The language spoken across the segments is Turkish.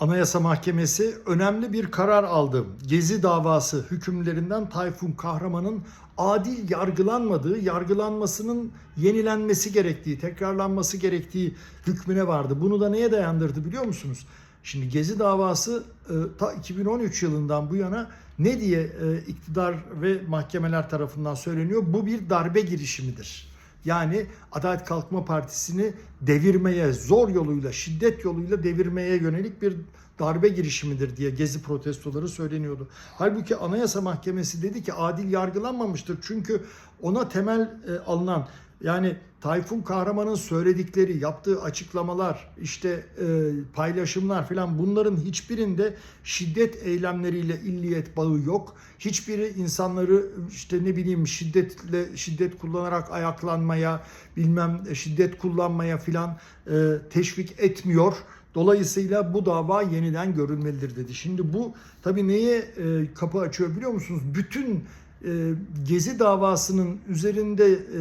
Anayasa Mahkemesi önemli bir karar aldı. Gezi davası hükümlerinden Tayfun Kahraman'ın adil yargılanmadığı, yargılanmasının yenilenmesi gerektiği, tekrarlanması gerektiği hükmüne vardı. Bunu da neye dayandırdı biliyor musunuz? Şimdi Gezi davası e, ta 2013 yılından bu yana ne diye e, iktidar ve mahkemeler tarafından söyleniyor? Bu bir darbe girişimidir. Yani Adalet Kalkınma Partisi'ni devirmeye, zor yoluyla, şiddet yoluyla devirmeye yönelik bir darbe girişimidir diye gezi protestoları söyleniyordu. Halbuki Anayasa Mahkemesi dedi ki adil yargılanmamıştır. Çünkü ona temel e, alınan yani Tayfun Kahraman'ın söyledikleri, yaptığı açıklamalar, işte e, paylaşımlar falan bunların hiçbirinde şiddet eylemleriyle illiyet bağı yok. Hiçbiri insanları işte ne bileyim şiddetle şiddet kullanarak ayaklanmaya, bilmem şiddet kullanmaya filan e, teşvik etmiyor. Dolayısıyla bu dava yeniden görülmelidir dedi. Şimdi bu tabii neye e, kapı açıyor biliyor musunuz? Bütün e, Gezi davasının üzerinde e,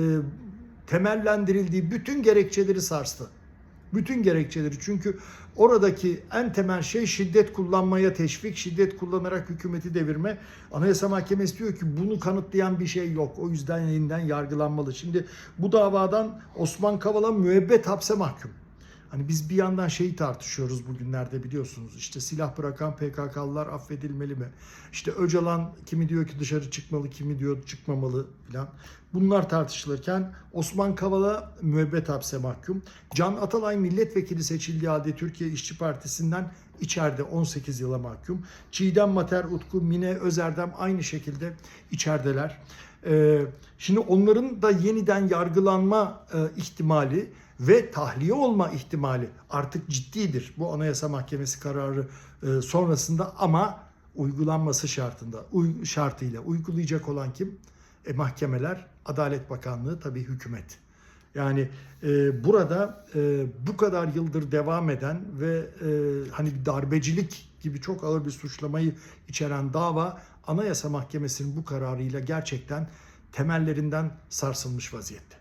temellendirildiği bütün gerekçeleri sarstı. Bütün gerekçeleri çünkü oradaki en temel şey şiddet kullanmaya teşvik, şiddet kullanarak hükümeti devirme. Anayasa Mahkemesi diyor ki bunu kanıtlayan bir şey yok. O yüzden yeniden yargılanmalı. Şimdi bu davadan Osman Kavala müebbet hapse mahkum. Hani biz bir yandan şeyi tartışıyoruz bugünlerde biliyorsunuz. İşte silah bırakan PKK'lılar affedilmeli mi? İşte Öcalan kimi diyor ki dışarı çıkmalı, kimi diyor çıkmamalı filan. Bunlar tartışılırken Osman Kavala müebbet hapse mahkum. Can Atalay milletvekili seçildiği halde Türkiye İşçi Partisi'nden içeride 18 yıla mahkum. Çiğdem Mater, Utku, Mine Özerdem aynı şekilde içerideler. Ee, şimdi onların da yeniden yargılanma e, ihtimali ve tahliye olma ihtimali artık ciddidir. Bu Anayasa Mahkemesi kararı e, sonrasında ama uygulanması şartında şartıyla uygulayacak olan kim? E, mahkemeler, Adalet Bakanlığı, tabii hükümet. Yani e, burada e, bu kadar yıldır devam eden ve e, hani darbecilik gibi çok ağır bir suçlamayı içeren dava Anayasa Mahkemesi'nin bu kararıyla gerçekten temellerinden sarsılmış vaziyette.